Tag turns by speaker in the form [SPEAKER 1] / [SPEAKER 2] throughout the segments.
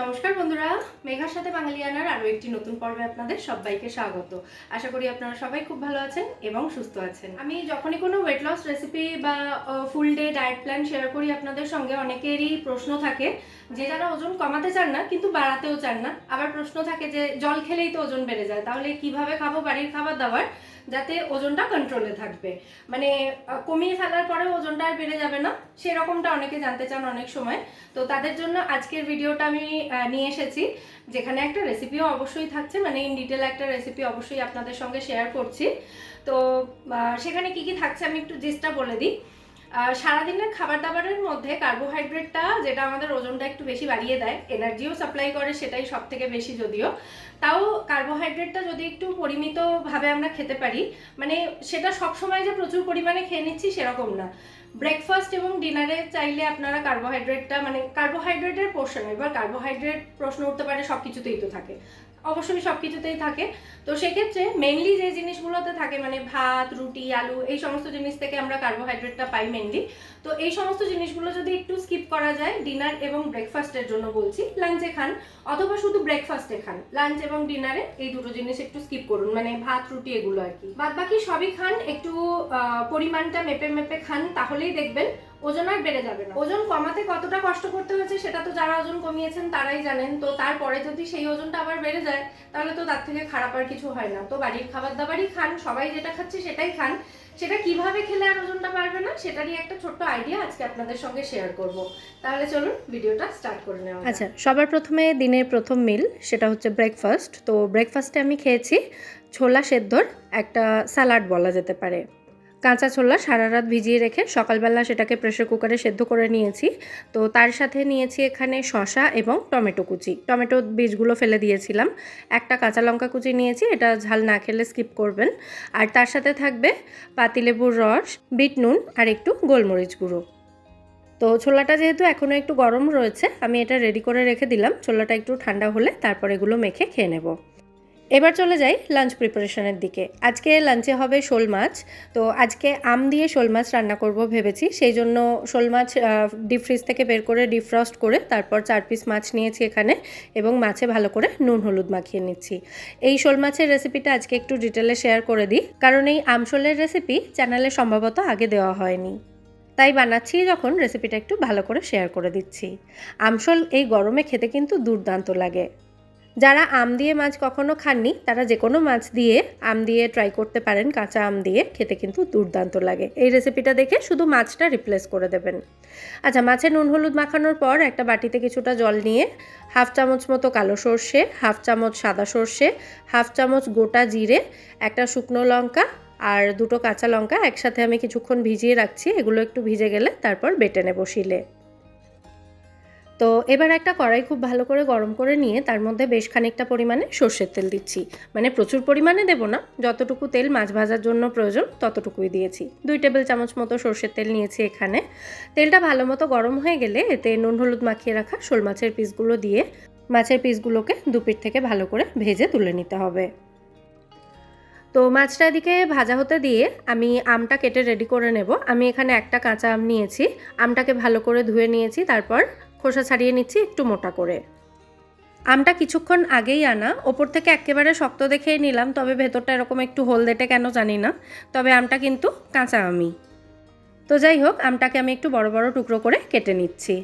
[SPEAKER 1] নমস্কার বন্ধুরা, মেঘার সাথে বাঙালিয়ানার আরও একটি নতুন পর্বে আপনাদের সবাইকে স্বাগত। আশা করি আপনারা সবাই খুব ভালো আছেন এবং সুস্থ আছেন। আমি যখনই কোনো ওয়েট লস রেসিপি বা full day diet plan share করি, আপনাদের সঙ্গে অনেকেরই প্রশ্ন থাকে। যে যারা ওজন কমাতে চান না, কিন্তু বাড়াতেও চান না, আবার প্রশ্ন থাকে যে জল খেলেই তো ওজন বেড়ে যায়, তাহলে কীভাবে খাব বাড়ির খাবার দাবার যাতে ওজনটা কন্ট্রোলে থাকবে? মানে কমিয়ে ফেলার পরে ওজনটা আর বেড়ে যাবে না, সেরকমটা অনেকে জানতে চান অনেক সময়। তো তাদের জন্য আজকের ভিডিওটা আমি নিয়ে এসেছি, যেখানে একটা রেসিপিও অবশ্যই থাকছে মানে ইন ডিটেল একটা রেসিপি অবশ্যই আপনাদের সঙ্গে শেয়ার করছি। তো সেখানে কি কি থাকছে আমি একটু জিসটা বলে দিই। সারাদিনের খাবার দাবারের মধ্যে কার্বোহাইড্রেটটা, যেটা আমাদের ওজনটা একটু বেশি বাড়িয়ে দেয় এনার্জিও সাপ্লাই করে, সেটাই সব থেকে বেশি যদিও। তাও কার্বোহাইড্রেটটা যদি একটু পরিমিতভাবে আমরা খেতে পারি মানে সেটা সব সময় যে প্রচুর পরিমাণে খেয়ে নিচ্ছি সেরকম না। ব্রেকফাস্ট এবং ডিনারে চাইলে আপনারা কার্বোহাইড্রেটটা মানে কার্বোহাইড্রেটের পোর্শন এবার কার্বোহাইড্রেট প্রশ্ন উঠতে পারে সব কিছুতেই তো থাকে। অবশ্যই সব কিছুতেই থাকে। তো সেক্ষেত্রে মেনলি যে জিনিসগুলোতে থাকে মানে ভাত, রুটি, আলু, এই সমস্ত জিনিস থেকে আমরা কার্বোহাইড্রেটটা পাই মেনলি তো এই সমস্ত জিনিসগুলো যদি একটু স্কিপ করা যায় ডিনার এবং ব্রেকফাস্টের জন্য বলছি লাঞ্চে খান, অথবা শুধু ব্রেকফাস্টে খান লাঞ্চ এবং ডিনারে এই দুটো জিনিস একটু স্কিপ করুন মানে ভাত, রুটি এগুলো আর কি। বাদ বাকি সবই খান, একটু পরিমাণটা মেপে মেপে খান, তাহলেই দেখবেন ওজন আর বেড়ে যাবে না। ওজন কমাতে কতটা কষ্ট করতে হয়েছে সেটা তো যারা ওজন কমিয়েছেন তারাই জানেন। তো তারপরে যদি সেই ওজনটা আবার বেড়ে যায়, তাহলে তো তার থেকে খারাপ আর কিছু হয় না। তো বাড়ির খাবার দাবারই খান, সবাই যেটা খাচ্ছে সেটাই খান। সেটা কীভাবে খেলে আর ওজনটা বাড়বে না সেটারই একটা ছোট্ট আইডিয়া আজকে আপনাদের সঙ্গে শেয়ার করব। তাহলে চলুন ভিডিওটা স্টার্ট করে নেওয়া
[SPEAKER 2] আচ্ছা সবার প্রথমে দিনের প্রথম মিল সেটা হচ্ছে ব্রেকফাস্ট তো ব্রেকফাস্টে আমি খেয়েছি ছোলা সেদ্ধর একটা স্যালাড বলা যেতে পারে। কাঁচা ছোলা সারা রাত ভিজিয়ে রেখে সকালবেলা সেটাকে প্রেশার কুকারে সেদ্ধ করে নিয়েছি। তো তার সাথে নিয়েছি এখানে শসা এবং টমেটো কুচি। টমেটো বীজগুলো ফেলে দিয়েছিলাম। একটা কাঁচা লঙ্কা কুচি নিয়েছি, এটা ঝাল না খেলে স্কিপ করবেন। আর তার সাথে থাকবে পাতিলেবুর রস, বিট নুন আর একটু গোলমরিচ গুঁড়ো। তো ছোলাটা যেহেতু এখনও একটু গরম রয়েছে, আমি এটা রেডি করে রেখে দিলাম। ছোলাটা একটু ঠান্ডা হলে তারপর এগুলো মেখে খেয়ে নেব। এবার চলে যাই লাঞ্চ প্রিপারেশনের দিকে। আজকে লাঞ্চে হবে শোল মাছ। তো আজকে আম দিয়ে শোল মাছ রান্না করব ভেবেছি। সেই জন্য শোল মাছ ডিপ ফ্রিজ থেকে বের করে ডিফ্রস্ট করে তারপর চার পিস মাছ নিয়েছি এখানে এবং মাছে ভালো করে নুন, হলুদ মাখিয়ে নিচ্ছি। এই শোল মাছের রেসিপিটা আজকে একটু ডিটেলে শেয়ার করে দিই। কারণ এই আমশোলের রেসিপি চ্যানেলে সম্ভবত আগে দেওয়া হয়নি। তাই বানাচ্ছি যখন রেসিপিটা একটু ভালো করে শেয়ার করে দিচ্ছি। আমশোল এই গরমে খেতে কিন্তু দুর্দান্ত লাগে। যারা আম দিয়ে মাছ কখনো খাননি, তারা যে কোনো মাছ দিয়ে আম দিয়ে ট্রাই করতে পারেন, কাঁচা আম দিয়ে, খেতে কিন্তু দুর্দান্ত লাগে। এই রেসিপিটা দেখে শুধু মাছটা রিপ্লেস করে দেবেন। আচ্ছা মাছে নুন হলুদ মাখানোর পর একটা বাটিতে কিছুটা জল নিয়ে হাফ চামচ মতো কালো সর্ষে, হাফ চামচ সাদা সর্ষে, হাফ চামচ গোটা জিরে, একটা শুকনো লঙ্কা আর দুটো কাঁচা লঙ্কা একসাথে আমি কিছুক্ষণ ভিজিয়ে রাখছি। এগুলো একটু ভিজে গেলে তারপর বেটে নেব শিলে। তো এবার একটা কড়াই খুব ভালো করে গরম করে নিয়ে তার মধ্যে বেশ খানিকটা পরিমাণে সর্ষের তেল দিচ্ছি। মানে প্রচুর পরিমাণে দেবো না, যতটুকু তেল মাছ ভাজার জন্য প্রয়োজন ততটুকুই দিয়েছি। দুই টেবিল চামচ মতো সর্ষের তেল নিয়েছি এখানে। তেলটা ভালো মতো গরম হয়ে গেলে এতে নুন হলুদ মাখিয়ে রাখা শোল মাছের পিসগুলো দিয়ে মাছের পিসগুলোকে দুপিট থেকে ভালো করে ভেজে তুলে নিতে হবে। তো মাছটা এদিকে ভাজা হতে দিয়ে আমি আমটা কেটে রেডি করে নেব। আমি এখানে একটা কাঁচা আম নিয়েছি। আমটাকে ভালো করে ধুয়ে নিয়েছি, তারপর খোসা ছাড়িয়ে নিচ্ছি একটু মোটা করে। আমটা কিছুক্ষণ আগেই আনা। ওপর থেকে একেবারে শক্ত দেখেই নিলাম, তবে ভেতরটা এরকম একটু হলদেটে কেন জানি না, তবে আমটা কিন্তু কাঁচা আমি। তো যাই হোক, আমটাকে আমি একটু বড় বড় টুকরো করে কেটে নিচ্ছি।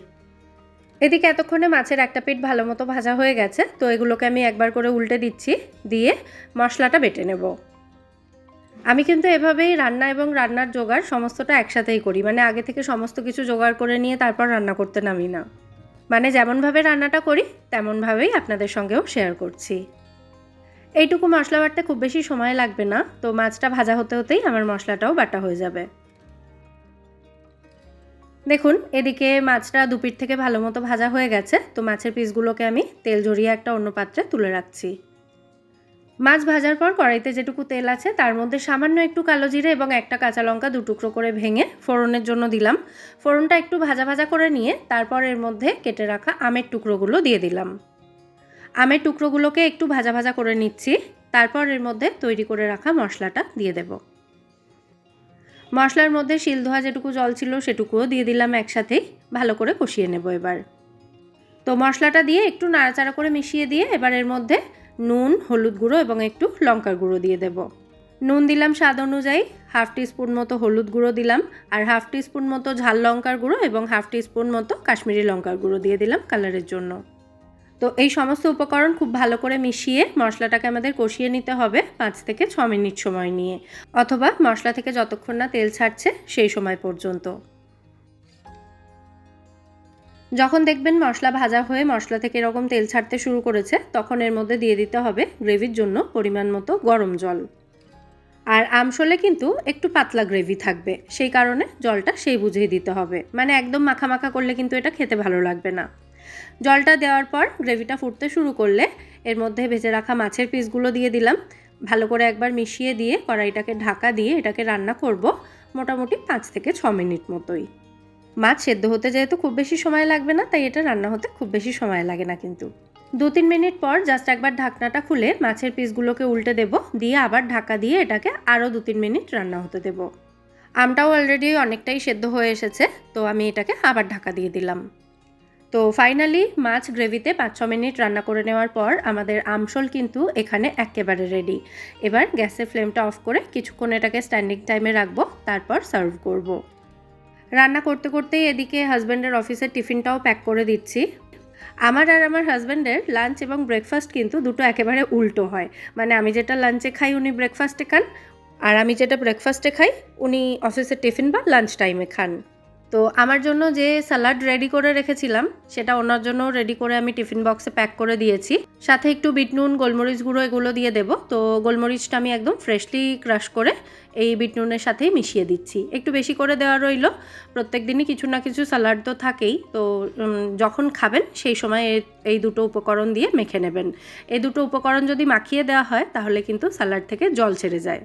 [SPEAKER 2] এদিকে এতক্ষণে মাছের একটা পিঠ ভালো মতো ভাজা হয়ে গেছে, তো এগুলোকে আমি একবার করে উল্টে দিচ্ছি, দিয়ে মশলাটা বেটে নেব। আমি কিন্তু এভাবেই রান্না এবং রান্নার জোগাড় সমস্তটা একসাথেই করি মানে আগে থেকে সমস্ত কিছু জোগাড় করে নিয়ে তারপর রান্না করতে নামি না। মানে যেমনভাবে রান্নাটা করি, তেমনভাবেই আপনাদের সঙ্গেও শেয়ার করছি। এইটুকু মশলা বাটতে খুব বেশি সময় লাগবে না, তো মাছটা ভাজা হতে হতেই আমার মশলাটাও বাটা হয়ে যাবে। দেখুন, এদিকে মাছটা দুপিট থেকে ভালো মতো ভাজা হয়ে গেছে, তো মাছের পিসগুলোকে আমি তেল জড়িয়ে একটা অন্য পাত্রে তুলে রাখছি। মাছ ভাজার পর কড়াইতে যেটুকু তেল আছে, তার মধ্যে সামান্য একটু কালো জিরে এবং একটা কাঁচা লঙ্কা দু টুকরো করে ভেঙে ফোড়নের জন্য দিলাম। ফোড়নটা একটু ভাজা ভাজা করে নিয়ে তারপর এর মধ্যে কেটে রাখা আমের টুকরোগুলো দিয়ে দিলাম। আমের টুকরোগুলোকে একটু ভাজা ভাজা করে নিচ্ছি, তারপর এর মধ্যে তৈরি করে রাখা মশলাটা দিয়ে দেব। মশলার মধ্যে শিল ধোয়া যেটুকু জল ছিল সেটুকুও দিয়ে দিলাম একসাথেই ভালো করে কষিয়ে নেব এবার। তো মশলাটা দিয়ে একটু নাড়াচাড়া করে মিশিয়ে দিয়ে এবার এর মধ্যে নুন, হলুদ গুঁড়ো এবং একটু লঙ্কার গুঁড়ো দিয়ে দেব। নুন দিলাম স্বাদ অনুযায়ী, হাফ টিস্পুন মতো হলুদ গুঁড়ো দিলাম আর হাফ টিস্পুন মতো ঝাল লঙ্কার গুঁড়ো এবং হাফ টিস্পুন মতো কাশ্মীরি লঙ্কার গুঁড়ো দিয়ে দিলাম কালারের জন্য। তো এই সমস্ত উপকরণ খুব ভালো করে মিশিয়ে মশলাটাকে আমাদের কষিয়ে নিতে হবে পাঁচ থেকে ছ মিনিট সময় নিয়ে অথবা মশলা থেকে যতক্ষণ না তেল ছাড়ছে সেই সময় পর্যন্ত। যখন দেখবেন মশলা ভাজা হয়ে মশলা থেকে এরকম তেল ছাড়তে শুরু করেছে, তখন এর মধ্যে দিয়ে দিতে হবে গ্রেভির জন্য পরিমাণ মতো গরম জল। আর আমশোলে কিন্তু একটু পাতলা গ্রেভি থাকবে, সেই কারণে জলটা সেই বুঝিয়ে দিতে হবে। মানে একদম মাখা মাখা করলে কিন্তু এটা খেতে ভালো লাগবে না। জলটা দেওয়ার পর গ্রেভিটা ফুটতে শুরু করলে এর মধ্যে ভেজে রাখা মাছের পিসগুলো দিয়ে দিলাম। ভালো করে একবার মিশিয়ে দিয়ে কড়াইটাকে ঢাকা দিয়ে এটাকে রান্না করব মোটামুটি পাঁচ থেকে ছ মিনিট মতোই। মাছ সেদ্ধ হতে যেহেতু খুব বেশি সময় লাগবে না, তাই এটা রান্না হতে খুব বেশি সময় লাগে না কিন্তু। দু তিন মিনিট পর জাস্ট একবার ঢাকনাটা খুলে মাছের পিসগুলোকে উল্টে দেব, দিয়ে আবার ঢাকা দিয়ে এটাকে আরও দু তিন মিনিট রান্না হতে দেব। আমটাও অলরেডি অনেকটাই সেদ্ধ হয়ে এসেছে, তো আমি এটাকে আবার ঢাকা দিয়ে দিলাম। তো ফাইনালি মাছ গ্রেভিতে পাঁচ ছ মিনিট রান্না করে নেওয়ার পর আমাদের আমশোল কিন্তু এখানে একেবারে রেডি এবার গ্যাসের ফ্লেমটা অফ করে কিছুক্ষণ এটাকে স্ট্যান্ডিং টাইমে রাখব, তারপর সার্ভ করব। রান্না করতে করতেই এদিকে হাজব্যান্ডের অফিসের টিফিনটাও প্যাক করে দিচ্ছি। আমার আর আমার হাজব্যান্ডের লাঞ্চ এবং ব্রেকফাস্ট কিন্তু দুটো একেবারে উল্টো হয়। মানে আমি যেটা লাঞ্চে খাই, উনি ব্রেকফাস্টে খান, আর আমি যেটা ব্রেকফাস্টে খাই, উনি অফিসের টিফিন বা লাঞ্চ টাইমে খান। তো আমার জন্য যে স্যালাড রেডি করে রেখেছিলাম, সেটা ওনার জন্য রেডি করে আমি টিফিন বক্সে প্যাক করে দিয়েছি। সাথে একটু বিট নুন গোলমরিচ গুঁড়ো এগুলো দিয়ে দেবো। তো গোলমরিচটা আমি একদম ফ্রেশলি ক্রাশ করে এই বিট নুনের সাথেই মিশিয়ে দিচ্ছি। একটু বেশি করে দেওয়া রইল। প্রত্যেক দিনই কিছু না কিছু স্যালাড তো থাকেই। তো যখন খাবেন সেই সময় এই দুটো উপকরণ দিয়ে মেখে নেবেন। এই দুটো উপকরণ যদি মাখিয়ে দেওয়া হয়, তাহলে কিন্তু স্যালাড থেকে জল ছেড়ে যায়।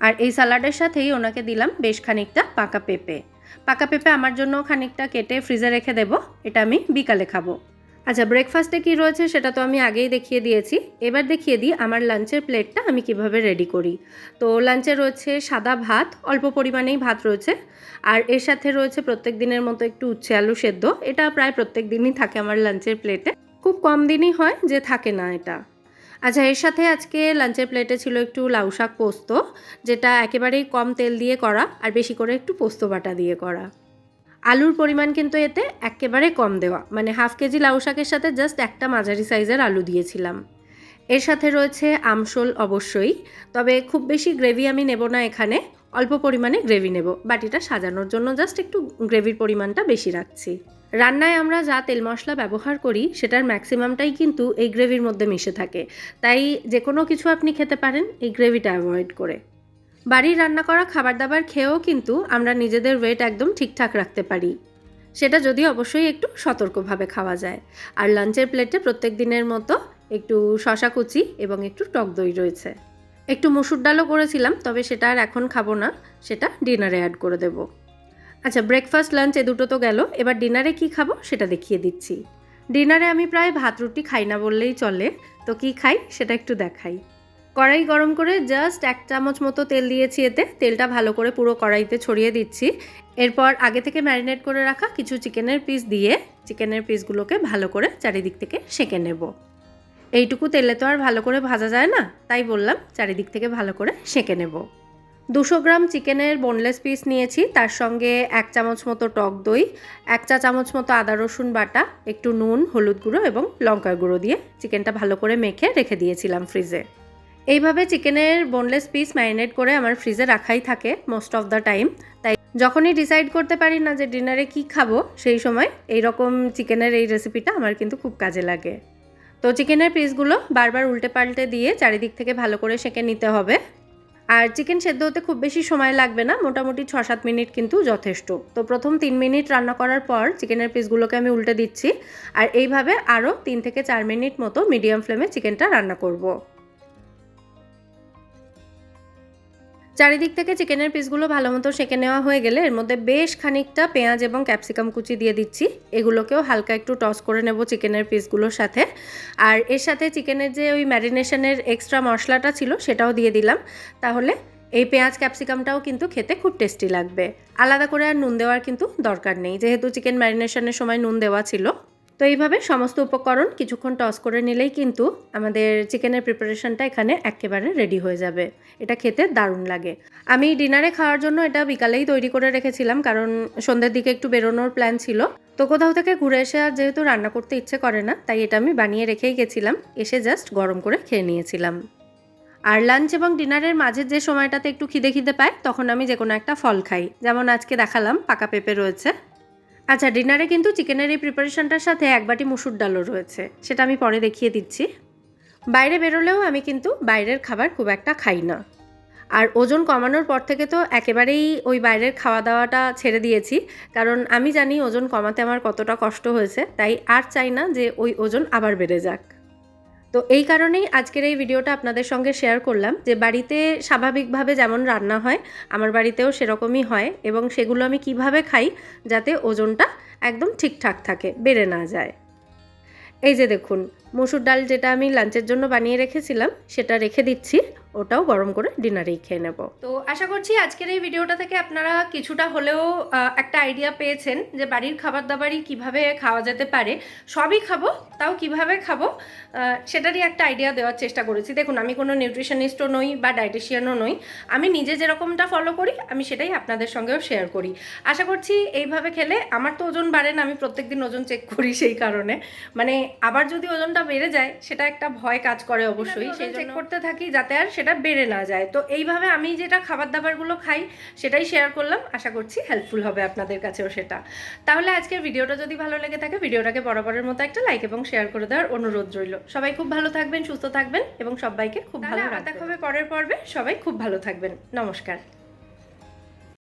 [SPEAKER 2] আর এই স্যালাডের সাথেই ওনাকে দিলাম বেশ খানিকটা পাকা পেঁপে। পাকা পেঁপে আমার জন্য খানিকটা কেটে ফ্রিজে রেখে দেব, এটা আমি বিকালে খাব। আচ্ছা ব্রেকফাস্টে কি রয়েছে সেটা তো আমি আগেই দেখিয়ে দিয়েছি। এবার দেখিয়ে দিই আমার লাঞ্চের প্লেটটা আমি কীভাবে রেডি করি। তো লাঞ্চে রয়েছে সাদা ভাত, অল্প পরিমাণেই ভাত রয়েছে। আর এর সাথে রয়েছে প্রত্যেক দিনের মতো একটু উচ্ছে আলু সেদ্ধ। এটা প্রায় প্রত্যেক দিনই থাকে আমার লাঞ্চের প্লেটে খুব কম দিনই হয় যে থাকে না এটা। আচ্ছা এর সাথে আজকে লাঞ্চের প্লেটে ছিল একটু লাউ শাক পোস্ত, যেটা একেবারেই কম তেল দিয়ে করা আর বেশি করে একটু পোস্ত বাটা দিয়ে করা। আলুর পরিমাণ কিন্তু এতে একেবারে কম দেওয়া মানে হাফ কেজি লাউ শাকের সাথে জাস্ট একটা মাঝারি সাইজের আলু দিয়েছিলাম। এর সাথে রয়েছে আমশোল অবশ্যই, তবে খুব বেশি গ্রেভি আমি নেব না এখানে, অল্প পরিমাণে গ্রেভি নেব। বাটিটা সাজানোর জন্য জাস্ট একটু গ্রেভির পরিমাণটা বেশি রাখছি। রান্নায় আমরা যা তেল মশলা ব্যবহার করি, সেটার ম্যাক্সিমামটাই কিন্তু এই গ্রেভির মধ্যে মিশে থাকে। তাই যে কোনো কিছু আপনি খেতে পারেন এই গ্রেভিটা অ্যাভয়েড করে। বাড়ির রান্না করা খাবার দাবার খেয়েও কিন্তু আমরা নিজেদের ওয়েট একদম ঠিকঠাক রাখতে পারি। সেটা যদি অবশ্যই একটু সতর্কভাবে খাওয়া যায়। আর লাঞ্চের প্লেটে প্রত্যেক দিনের মতো একটু শশা কুচি এবং একটু টক দই রয়েছে। একটু মসুর ডালও করেছিলাম, তবে সেটা আর এখন খাব না, সেটা ডিনারে অ্যাড করে দেব। আচ্ছা ব্রেকফাস্ট লাঞ্চ এ দুটো তো গেল। এবার ডিনারে কি খাব সেটা দেখিয়ে দিচ্ছি। ডিনারে আমি প্রায় ভাত রুটি খাই না বললেই চলে। তো কি খাই সেটা একটু দেখাই। কড়াই গরম করে জাস্ট এক চামচ মতো তেল দিয়েছি এতে। তেলটা ভালো করে পুরো কড়াইতে ছড়িয়ে দিচ্ছি। এরপর আগে থেকে ম্যারিনেট করে রাখা কিছু চিকেনের পিস দিয়ে চিকেনের পিসগুলোকে ভালো করে চারিদিক থেকে সেঁকে নেব। এইটুকু তেলে তো আর ভালো করে ভাজা যায় না, তাই বললাম চারিদিক থেকে ভালো করে সেঁকে নেব। দুশো গ্রাম চিকেনের বোনলেস পিস নিয়েছি। তার সঙ্গে এক চামচ মতো টক দই, এক চা চামচ মতো আদা রসুন বাটা, একটু নুন, হলুদ গুঁড়ো এবং লঙ্কার গুঁড়ো দিয়ে চিকেনটা ভালো করে মেখে রেখে দিয়েছিলাম ফ্রিজে এইভাবে চিকেনের বোনলেস পিস ম্যারিনেট করে আমার ফ্রিজে রাখাই থাকে মোস্ট অফ দ্য টাইম তাই যখনই ডিসাইড করতে পারি না যে ডিনারে কি খাব, সেই সময় এই রকম চিকেনের এই রেসিপিটা আমার কিন্তু খুব কাজে লাগে। তো চিকেনের পিসগুলো বারবার উল্টে পাল্টে দিয়ে চারিদিক থেকে ভালো করে সেঁকে নিতে হবে। আর চিকেন সেদ্ধ হতে খুব বেশি সময় লাগবে না, মোটামুটি ছ সাত মিনিট কিন্তু যথেষ্ট তো প্রথম তিন মিনিট রান্না করার পর চিকেনের পিসগুলোকে আমি উল্টে দিচ্ছি, আর এইভাবে আরও তিন থেকে চার মিনিট মতো মিডিয়াম ফ্লেমে চিকেনটা রান্না করব। চারিদিক থেকে চিকেনের পিসগুলো ভালো মতো সেঁকে নেওয়া হয়ে গেলে এর মধ্যে বেশ খানিকটা পেঁয়াজ এবং ক্যাপসিকাম কুচি দিয়ে দিচ্ছি। এগুলোকেও হালকা একটু টস করে নেব চিকেনের পিসগুলোর সাথে। আর এর সাথে চিকেনের যে ওই ম্যারিনেশনের এক্সট্রা মশলাটা ছিল সেটাও দিয়ে দিলাম। তাহলে এই পেঁয়াজ ক্যাপসিকামটাও কিন্তু খেতে খুব টেস্টি লাগবে। আলাদা করে আর নুন দেওয়ার কিন্তু দরকার নেই। যেহেতু চিকেন ম্যারিনেশনের সময় নুন দেওয়া ছিল। তো এইভাবে সমস্ত উপকরণ কিছুক্ষণ টস করে নিলেই কিন্তু আমাদের চিকেনের প্রিপারেশনটা এখানে একেবারে রেডি হয়ে যাবে। এটা খেতে দারুণ লাগে। আমি ডিনারে খাওয়ার জন্য এটা বিকালেই তৈরি করে রেখেছিলাম, কারণ সন্ধ্যের দিকে একটু বেরোনোর প্ল্যান ছিল। তো কোথাও থেকে ঘুরে এসে আর যেহেতু রান্না করতে ইচ্ছে করে না, তাই এটা আমি বানিয়ে রেখেই গেছিলাম। এসে জাস্ট গরম করে খেয়ে নিয়েছিলাম। আর লাঞ্চ এবং ডিনারের মাঝের যে সময়টাতে একটু খিদে খিদে পায়, তখন আমি যে কোনো একটা ফল খাই। যেমন আজকে দেখালাম, পাকা পেঁপে রয়েছে। আচ্ছা ডিনারে কিন্তু চিকেনের এই প্রিপারেশনটার সাথে এক বাটি মুসুর ডালও রয়েছে। সেটা আমি পরে দেখিয়ে দিচ্ছি। বাইরে বেরোলেও আমি কিন্তু বাইরের খাবার খুব একটা খাই না। আর ওজন কমানোর পর থেকে তো একেবারেই ওই বাইরের খাওয়া দাওয়াটা ছেড়ে দিয়েছি। কারণ আমি জানি ওজন কমাতে আমার কতটা কষ্ট হয়েছে, তাই আর চাই না যে ওই ওজন আবার বেড়ে যাক। তো এই কারণেই আজকের এই ভিডিওটা আপনাদের সঙ্গে শেয়ার করলাম যে বাড়িতে স্বাভাবিকভাবে যেমন রান্না হয়, আমার বাড়িতেও সেরকমই হয় এবং সেগুলো আমি কীভাবে খাই যাতে ওজনটা একদম ঠিকঠাক থাকে, বেড়ে না যায়। এই যে দেখুন মসুর ডাল যেটা আমি লাঞ্চের জন্য বানিয়ে রেখেছিলাম, সেটা রেখে দিচ্ছি। ওটাও গরম করে ডিনারেই খেয়ে নেব।
[SPEAKER 1] তো আশা করছি আজকের এই ভিডিওটা থেকে আপনারা কিছুটা হলেও একটা আইডিয়া পেয়েছেন যে বাড়ির খাবার দাবারই কীভাবে খাওয়া যেতে পারে। সবই খাব, তাও কীভাবে খাব সেটারই একটা আইডিয়া দেওয়ার চেষ্টা করেছি। দেখুন, আমি কোনো নিউট্রিশনিস্টও নই বা ডায়েটিশিয়ানও নই। আমি নিজে যেরকমটা ফলো করি, আমি সেটাই আপনাদের সঙ্গেও শেয়ার করি। আশা করছি এইভাবে খেলে আমার তো ওজন বাড়ে না, আমি প্রত্যেকদিন ওজন চেক করি সেই কারণে। মানে আবার যদি ওজনটা বেড়ে যায় সেটা একটা ভয় কাজ করে অবশ্যই সেই চেক করতে থাকি যাতে আর সেটা বেড়ে না যায়। তো এইভাবে আমি যেটা খাবার দাবারগুলো খাই সেটাই শেয়ার করলাম। আশা করছি হেল্পফুল হবে আপনাদের কাছেও সেটা। তাহলে আজকের ভিডিওটা যদি ভালো লেগে থাকে ভিডিওটাকে বরাবরের মতো একটা লাইক এবং শেয়ার করে দেওয়ার অনুরোধ রইল। সবাই খুব ভালো থাকবেন সুস্থ থাকবেন এবং সবাইকে খুব ভালো দেখা হবে পরের পর্বে। সবাই খুব ভালো থাকবেন। নমস্কার।